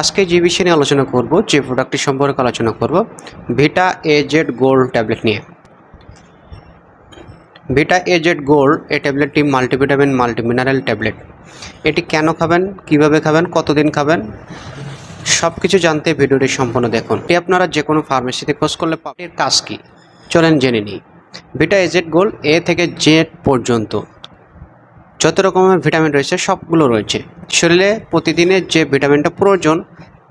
আজকে যে বিষয় নিয়ে আলোচনা করব, যে প্রোডাক্টটি সম্পর্কে আলোচনা করব vita A Z gold tablet নিয়ে। ভিটা এ জেড গোল্ড এই ট্যাবলেটটি মাল্টিভিটামিন মাল্টিমিনারেল ট্যাবলেট এটি কেন খাবেন, কীভাবে খাবেন, কতদিন খাবেন সব কিছু জানতে ভিডিওটি সম্পূর্ণ দেখুন। এটি আপনারা যে কোনো ফার্মেসিতে খোঁজ করলে পাবেন। কাজ কী? চলেন জেনে নিই। ভিটা এ জেড গোল্ড এ থেকে জেড পর্যন্ত। যত রকমের ভিটামিন রয়েছে, সবগুলো রয়েছে। শরীরে প্রতিদিনের যে ভিটামিনটা প্রয়োজন,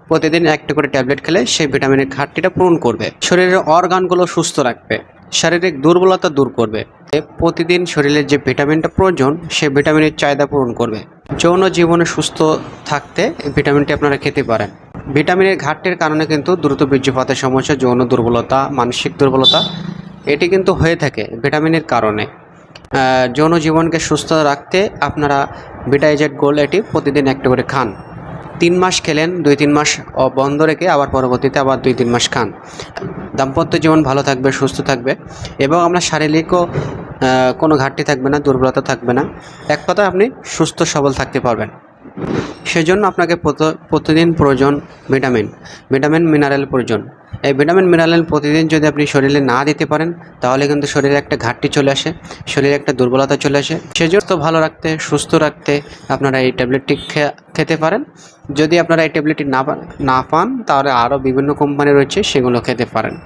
প্রতিদিন একটা করে ট্যাবলেট খেলে সেই ভিটামিনের ঘাটতিটা পূরণ করবে। শরীরের অর্গানগুলো সুস্থ রাখবে, শারীরিক দুর্বলতা দূর করবে। প্রতিদিন শরীরের যে ভিটামিনটা প্রয়োজন, সেই ভিটামিনের চাহিদা পূরণ করবে। যৌন জীবনে সুস্থ থাকতে এই ভিটামিনটি আপনারা খেতে পারেন। ভিটামিনের ঘাটতির কারণে কিন্তু দ্রুত বীর্যপাতের সমস্যা, যৌন দুর্বলতা, মানসিক দুর্বলতা, এটি কিন্তু হয়ে থাকে ভিটামিনের কারণে। যৌন জীবনকে সুস্থ রাখতে আপনারা ভিটাইজেড গোল এটি প্রতিদিন একটা করে খান। তিন মাস খেলেন, দুই তিন মাস বন্ধ রেখে আবার পরবর্তীতে আবার দুই তিন মাস খান। দাম্পত্য জীবন ভালো থাকবে, সুস্থ থাকবে এবং আমরা শারীরিকও কোনো ঘাটতি থাকবে না, দুর্বলতা থাকবে না। এক কথায় আপনি সুস্থ সবল থাকতে পারবেন। সেজন্য আপনাকে প্রত- প্রতিদিন প্রয়োজন ভিটামিন ভিটামিন মিনারেল প্রয়োজন। এই ভিটামিন মিনারেল প্রতিদিন যদি আপনি শরীরে না দিতে পারেন, তাহলে কিন্তু শরীরে একটা ঘাটতি চলে আসে, শরীরে একটা দুর্বলতা চলে আসে। সেজন্য তো ভালো রাখতে, সুস্থ রাখতে আপনারা এই ট্যাবলেটটি খেতে পারেন। যদি আপনারা এই ট্যাবলেটটি না না পান, তাহলে আরও বিভিন্ন কোম্পানি রয়েছে, সেগুলো খেতে পারেন।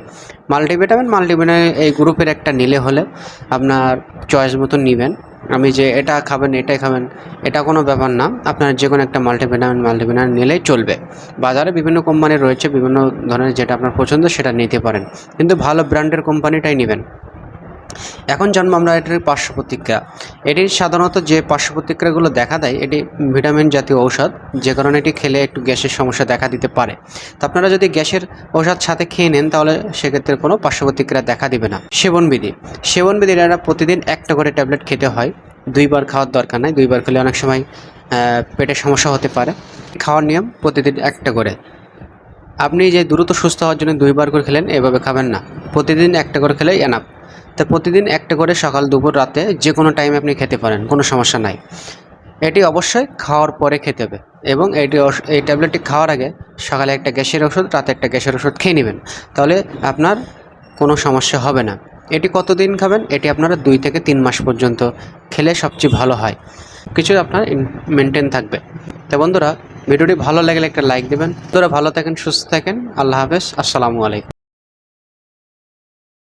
মাল্টিভিটামিন মাল্টিভিটামিন এই গ্রুপের একটা নিলে হলে আপনার চয়েস মতো নেবেন। আমি যে এটা খাবেন, এটাই খাবেন, এটা কোনো ব্যাপার না। আপনার যে কোনো একটা মাল্টিভিটামিন মাল্টিভিটামিন নিলেই চলবে। বাজারে বিভিন্ন কোম্পানি রয়েছে, বিভিন্ন ধরনের যেটা আপনার পছন্দ সেটা নিতে পারেন। কিন্তু ভালো ব্র্যান্ডের কোম্পানিটাই নেবেন। এখন জানব আমরা এটির পার্শ্ব প্রতিক্রিয়া এটির সাধারণত যে পার্শ্ব প্রতিক্রিয়াগুলো দেখা দেয়, এটি ভিটামিন জাতীয় ঔষধ, যে কারণে এটি খেলে একটু গ্যাসের সমস্যা দেখা দিতে পারে। তো আপনারা যদি গ্যাসের ঔষধ সাথে খেয়ে নেন, তাহলে সেক্ষেত্রে কোনো পার্শ্ব প্রতিক্রিয়া দেখা দিবে না। সেবনবিধি। সেবনবিধির এটা প্রতিদিন একটা করে ট্যাবলেট খেতে হয়। দুইবার খাওয়ার দরকার নাই। দুইবার খেলে অনেক সময় পেটের সমস্যা হতে পারে। খাওয়ার নিয়ম, প্রতিদিন একটা করে। আপনি যে দ্রুত সুস্থ হওয়ার জন্য দুইবার করে খেলেন, এভাবে খাবেন না। প্রতিদিন একটা করে খেলেই এনাফ তো প্রতিদিন একটা করে সকাল, দুপুর, রাতে যে কোনো টাইমে আপনি খেতে পারেন, কোনো সমস্যা নাই। এটি অবশ্যই খাওয়ার পরে খেতে হবে এবং এটি এই ট্যাবলেটটি খাওয়ার আগে সকালে একটা গ্যাসের ওষুধ, রাতে একটা গ্যাসের ওষুধ খেয়ে নেবেন। তাহলে আপনার কোনো সমস্যা হবে না। এটি কতদিন খাবেন? এটি আপনারা দুই থেকে তিন মাস পর্যন্ত খেলে সবচেয়ে ভালো হয়। কিছু আপনার মেনটেন থাকবে। তো বন্ধুরা, ভিডিওটি ভালো লাগলে একটা লাইক দেবেন। তোরা ভালো থাকেন, সুস্থ থাকেন। আল্লাহ হাফেজ। আসসালামু আলাইকুম।